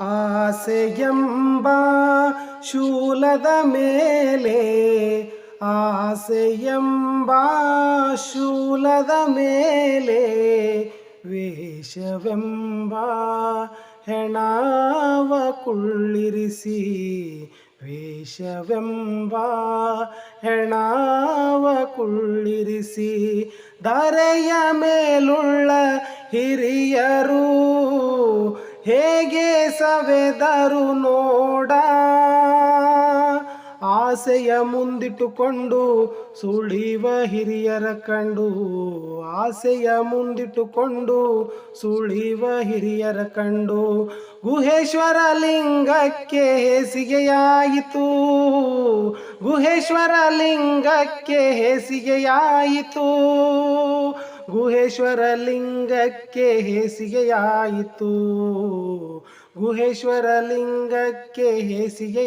ಆಸೆಯೆಂಬ ಶೂಲದ ಮೇಲೆ, ಆಸೆಯೆಂಬ ಶೂಲದ ಮೇಲೆ ವೇಷವೆಂಬ ಹೆಣವ ಕುಳ್ಳಿರಿಸಿ, ವೇಷವೆಂಬ ಹೆಣವ ಕುಳ್ಳಿರಿಸಿ, ಧರೆಯ ಮೇಲುಳ್ಳ ಹಿರಿಯರು ಹೇಗೆ ಸವೆದರು ನೋಡ. ಆಸೆಯ ಮುಂದಿಟ್ಟುಕೊಂಡು ಸುಳಿವ ಹಿರಿಯರ ಕಂಡು. ಆಸೆಯ ಮುಂದಿಟ್ಟುಕೊಂಡು ಸುಳಿವ ಹಿರಿಯರ ಕಂಡು. ಗುಹೇಶ್ವರ ಲಿಂಗಕ್ಕೆ ಹೇಸಿಗೆಯಾಯಿತು. ಗುಹೇಶ್ವರ ಲಿಂಗಕ್ಕೆ ಹೇಸಿಗೆಯಾಯಿತು. ಗುಹೇಶ್ವರ ಲಿಂಗಕ್ಕೆ ಹೇಸಿಗೆಯಾಯಿತು. ಗುಹೇಶ್ವರ ಲಿಂಗಕ್ಕೆ ಹೇಸಿಗೆ